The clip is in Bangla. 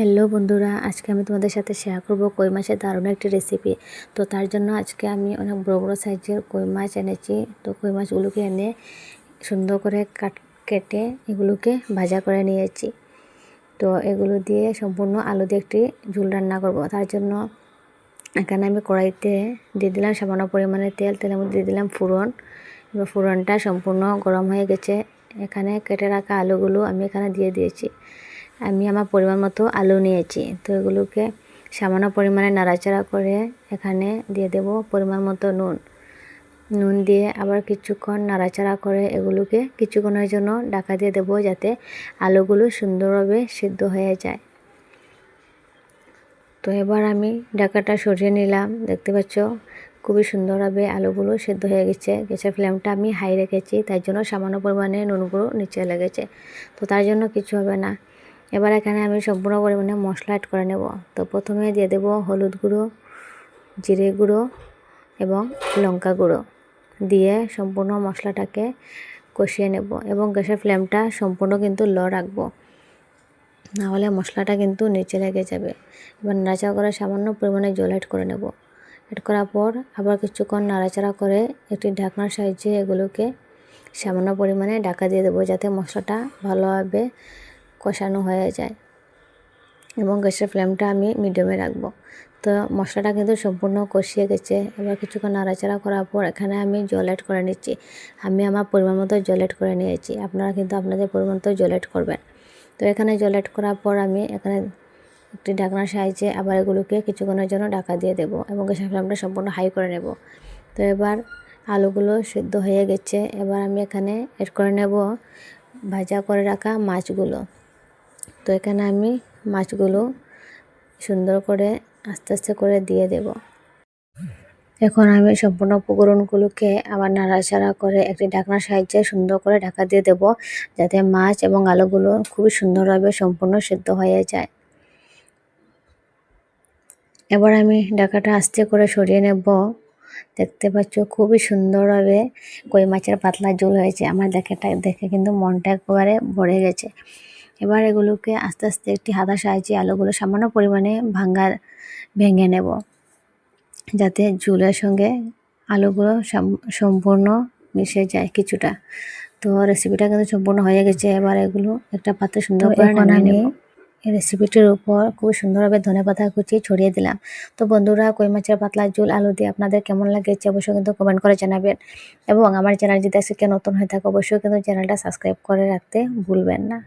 হ্যালো বন্ধুরা, আজকে আমি তোমাদের সাথে শেয়ার করব কই মাছের দারুণ একটি রেসিপি তো তার জন্য আজকে আমি অনেক বড় বড় সাইজের কই মাছ এনেছি। তো কই মাছগুলোকে এনে সুন্দর করে কাট, কেটে এগুলোকে ভাজা করে নিয়েছি। তো এগুলো দিয়ে সম্পূর্ণ আলু দিয়ে একটি ঝুল রান্না করব। তার জন্য এখানে আমি কড়াইতে দিয়ে দিলাম সামান্য পরিমাণে তেল। তেলের মধ্যে দিয়ে দিলাম ফুরন এবার ফুরনটা সম্পূর্ণ গরম হয়ে গেছে। এখানে কেটে রাখা আলুগুলো আমি এখানে দিয়ে দিয়েছি। আমি আমার পরিমাণ মতো আলু নিয়েছি। তো এগুলোকে সামান্য পরিমাণে নাড়াচাড়া করে এখানে দিয়ে দেব পরিমাণ মতো নুন। নুন দিয়ে আবার কিছুক্ষণ নাড়াচাড়া করে এগুলোকে কিছুক্ষণের জন্য ঢাকা দিয়ে দেবো যাতে আলুগুলো সুন্দরভাবে সিদ্ধ হয়ে যায়। তো এবার আমি ঢাকাটা সরিয়ে নিলাম। দেখতে পাচ্ছ, খুবই সুন্দরভাবে আলুগুলো সেদ্ধ হয়ে গেছে। গ্যাসের ফ্লেমটা আমি হাই রেখেছি, তাই জন্য সামান্য পরিমাণে নুনগুলো নিচে লেগেছে। তো তার জন্য কিছু হবে না। এবার এখানে আমি সম্পূর্ণ পরিমাণে মশলা অ্যাড করে নেব। তো প্রথমে দিয়ে দেব হলুদ গুঁড়ো, জিরে গুঁড়ো এবং লঙ্কা গুঁড়ো। দিয়ে সম্পূর্ণ মশলাটাকে কষিয়ে নেব এবং গ্যাসের ফ্লেমটা সম্পূর্ণ কিন্তু লো রাখব। নাহলে মশলাটা কিন্তু নিচে লেগে যাবে। এবার নাড়াচাড়া করে সামান্য পরিমাণে জল অ্যাড করে নেব। অ্যাড করার পর আবার কিছুক্ষণ নাড়াচাড়া করে একটি ঢাকনার সাহায্যে এগুলোকে সামান্য পরিমাণে ঢাকা দিয়ে দেবো যাতে মশলাটা ভালোভাবে কষানো হয়ে যায়। এবং গ্যাসের ফ্লেমটা আমি মিডিয়ামে রাখব। তো মশলাটা কিন্তু সম্পূর্ণ কষিয়ে গেছে। এবার কিছুক্ষণ নাড়াচাড়া করার পর এখানে আমি জল অ্যাড করে নিচ্ছি। আমি আমার পরিমাণ মতো জল অ্যাড করে নিয়েছি। আপনারা কিন্তু আপনাদের পরিমাণ মতো জল অ্যাড করবেন। তো এখানে জল অ্যাড করার পর আমি এখানে একটি ঢাকনার সাহায্যে আবার এগুলোকে কিছুক্ষণের জন্য ঢাকা দিয়ে দেবো এবং গ্যাসের ফ্লেমটা সম্পূর্ণ হাই করে নেব। তো এবার আলুগুলো সিদ্ধ হয়ে গেছে। এবার আমি এখানে অ্যাড করে নেব ভাজা করে রাখা মাছগুলো। তো এখানে আমি মাছগুলো সুন্দর করে আস্তে আস্তে করে দিয়ে দেব। এখন আমি সম্পূর্ণ উপকরণগুলোকে আবার নাড়াচাড়া করে একটি ঢাকনার সাহায্যে সুন্দর করে ঢাকা দিয়ে দেব যাতে মাছ এবং আলুগুলো খুবই সুন্দরভাবে সম্পূর্ণ সিদ্ধ হয়ে যায়। এবার আমি ঢাকাটা আস্তে করে সরিয়ে নেব। দেখতে পাচ্ছ খুবই সুন্দরভাবে কই মাছের পাতলা ঝোল হয়েছে। আমার দেখাটা দেখে কিন্তু মনটা একবারে ভরে গেছে। এবার এগুলোকে আস্তে আস্তে একটি হাতা সাহায্যে আলুগুলো সামান্য পরিমাণে ভাঙ্গা ভেঙে নেব। যাতে ঝুলের সঙ্গে আলুগুলো সম্পূর্ণ মিশে যায় কিছুটা। তো রেসিপিটা কিন্তু সম্পূর্ণ হয়ে গেছে। এবার এগুলো একটা পাত্রে সুন্দর করে নামিয়ে নেব। এই রেসিপিটির উপর খুব সুন্দরভাবে ধনে পাতা কুচি ছড়িয়ে দিলাম। তো বন্ধুরা কই মাছের পাতলা ঝোল আলু দিয়ে আপনাদের কেমন লাগেছে অবশ্যই কিন্তু কমেন্ট করে জানাবেন। এবং আমার চ্যানেল যদি আজকে নতুন হয়ে থাকে অবশ্যই কিন্তু চ্যানেলটা সাবস্ক্রাইব করে রাখতে ভুলবেন না।